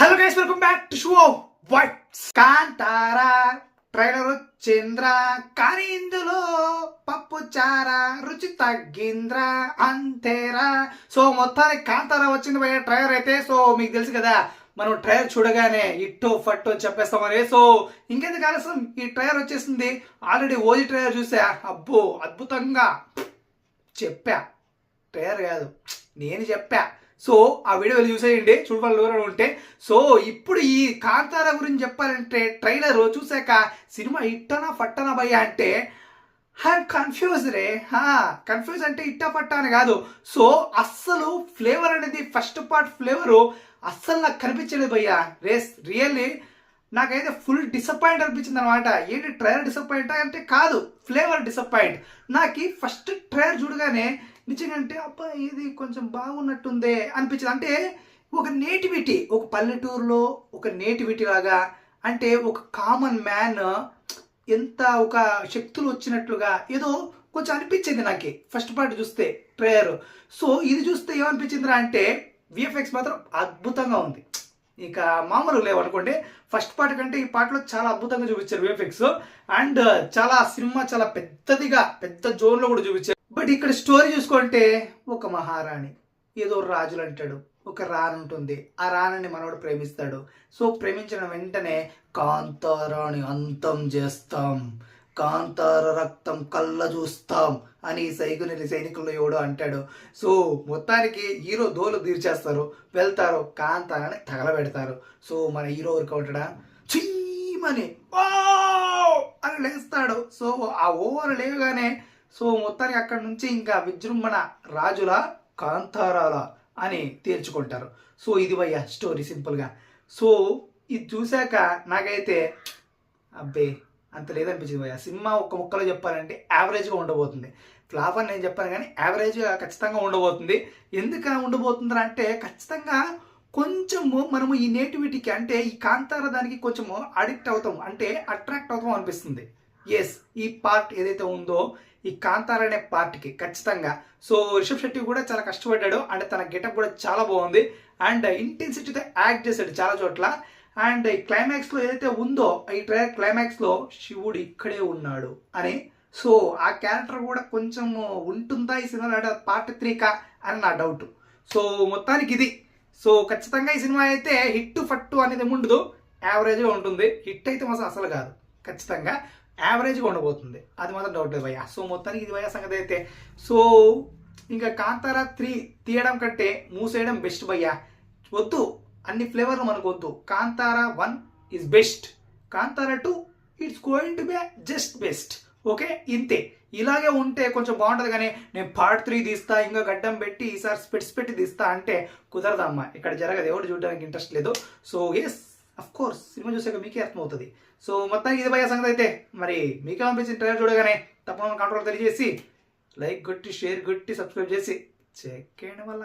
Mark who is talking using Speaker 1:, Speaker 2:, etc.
Speaker 1: Hello guys welcome back to show whites Kantara trailer వచ్చింద్రా కానీ ఇందులో పప్పు చారా రుచి తగ్గింద్రా అంతేరా. సో మొత్తానికి కాంతారా వచ్చింది పోయే ట్రైలర్ అయితే. సో మీకు తెలుసు కదా మనం ట్రైలర్ చూడగానే ఇట్టో ఫట్టో చెప్పేస్తామని. సో ఇంకెందుకు ఆలస్యం? ఈ ట్రైలర్ వచ్చేసింది. ఆల్రెడీ ఓజీ ట్రైలర్ చూసా. అబ్బో అద్భుతంగా చెప్పా. ట్రైలర్ కాదు నేను చెప్పా. సో ఆ వీడియో చూసేయండి చూడవాలి ఎవరైనా ఉంటే సో ఇప్పుడు ఈ కాంతార గురించి చెప్పాలంటే ట్రైలర్ చూసాక సినిమా ఇట్టనా ఫట్టనా భయ్య అంటే హ్యావ్ కన్ఫ్యూజ్ రే. హా కన్ఫ్యూజ్ అంటే ఇట్టా పట్టా అని కాదు. సో అస్సలు ఫ్లేవర్ అనేది ఫస్ట్ పార్ట్ ఫ్లేవరు అస్సలు నాకు కనిపించలేదు భయ్యా. రేస్ రియల్లీ నాకైతే ఫుల్ డిసప్పాయింట్ అనిపించింది అనమాట ఏంటి ట్రైలర్ డిసప్పాయింట్ అంటే కాదు ఫ్లేవర్ డిసప్పాయింట్ నాకు ఫస్ట్ ట్రైలర్ చూడగానే నిజంగా అంటే అబ్బా ఇది కొంచెం బాగున్నట్టుందే అనిపించింది. అంటే ఒక నేటివిటీ ఒక పల్లెటూరులో ఒక నేటివిటీ లాగా అంటే ఒక కామన్ మ్యాన్ ఎంత ఒక శక్తులు వచ్చినట్లుగా ఏదో కొంచెం అనిపించింది నాకు. ఫస్ట్ పార్ట్ చూస్తే ట్రేయర్. సో ఇది చూస్తే ఏమనిపించిందిరా అంటే విఎఫ్ఎక్స్ మాత్రం అద్భుతంగా ఉంది. ఇక మామూలు లేవనుకోండి ఫస్ట్ పార్ట్ కంటే ఈ పాటలో చాలా అద్భుతంగా చూపించారు విఎఫ్ఎక్స్ అండ్ చాలా సినిమా చాలా పెద్దదిగా పెద్ద జోన్లో కూడా చూపించారు. బట్ ఇక్కడ స్టోరీ చూసుకుంటే ఒక మహారాణి ఏదో రాజులు అంటాడు ఒక రాణి ఉంటుంది. ఆ రాణిని మనవాడు ప్రేమిస్తాడు. సో ప్రేమించిన వెంటనే కాంతారాణి అంతం చేస్తాం. కాంతార రక్తం కళ్ళ చూస్తాం అని సైకుని సైనికుల్లో ఎవడో అంటాడు. సో మొత్తానికి హీరో దోలు తీర్చేస్తారు. వెళ్తారు. కాంతారాన్ని తగలబెడతారు. సో మన హీరో ఊరికి ఉంటాడా? చీమని అని లేస్తాడు. సో ఆ ఓవర్ లేవగానే సో మొత్తానికి అక్కడ నుంచి ఇంకా విజృంభణ రాజుల కాంతారాల అని తేల్చుకుంటారు. సో ఇది భయ్య స్టోరీ సింపుల్గా. సో ఇది చూశాక నాకైతే అబ్బే అంత లేదనిపించింది భయ్య సినిమా ఒక్క ముక్కలో చెప్పాలంటే యావరేజ్గా ఉండబోతుంది. ఫ్లాప్ అని నేను చెప్పాను కానీ యావరేజ్గా ఖచ్చితంగా ఉండబోతుంది. ఎందుకు ఉండబోతుందా అంటే ఖచ్చితంగా కొంచెము మనము ఈ నేటివిటీకి అంటే ఈ కాంతార దానికి కొంచెము అడిక్ట్ అవుతాం అంటే అట్రాక్ట్ అవుతాం అనిపిస్తుంది. ఎస్ ఈ పార్ట్ ఏదైతే ఉందో ఈ కాంతార్ అనే పార్ట్కి ఖచ్చితంగా. సో రిషబ్ శెట్టి కూడా చాలా కష్టపడ్డాడు. అండ్ తన గెటప్ కూడా చాలా బాగుంది. అండ్ ఇంటెన్సిటీతో యాక్ట్ చేశాడు చాలా చోట్ల. అండ్ ఈ క్లైమాక్స్లో ఏదైతే ఉందో ఈ ట్రైలర్ క్లైమాక్స్లో శివుడు ఇక్కడే ఉన్నాడు అని. సో ఆ క్యారెక్టర్ కూడా కొంచెం ఉంటుందా ఈ సినిమాలో? పార్ట్ త్రీకా అని నా డౌట్. సో మొత్తానికి ఇది. సో ఖచ్చితంగా ఈ సినిమా అయితే హిట్ ఫట్టు అనేది ఉండదు యావరేజ్గా ఉంటుంది. హిట్ అయితే మాత్రం అసలు కాదు. ఖచ్చితంగా. యావరేజ్గా ఉండబోతుంది. అది మాత్రం డౌట్ లేదు భయ్యా. సో మొత్తానికి ఇది భయ్యా సంగతి అయితే. సో ఇంకా కాంతారా త్రీ తీయడం కంటే మూసేయడం బెస్ట్ భయ్యా. వద్దు. అన్ని ఫ్లేవర్లు మనకు వద్దు. Kantara one is best Kantara two it's going to be just best okay? ఇంతే. ఇలాగే ఉంటే కొంచెం బాగుంటుంది కానీ నేను పార్ట్ త్రీ తీస్తా ఇంకా గడ్డం పెట్టి ఈసారి స్పెట్స్ పెట్టి తీస్తా అంటే కుదరదమ్మా. ఇక్కడ జరగదు. ఎవరు చూడడానికి ఇంట్రెస్ట్ లేదు. సో ఎస్ కోర్స్ సినిమా చూసాక మీకే అర్థమవుతుంది. సో మొత్తానికి ఇది భయ సంగతి అయితే. మరి మీకే అనిపించిన ట్రైలర్ చూడగానే తప్పకుండా కంట్రోల్ తెలియజేసి లైక్ కొట్టి షేర్ కొట్టి సబ్స్క్రైబ్ చేసి. చెక్ చేయడం వల్ల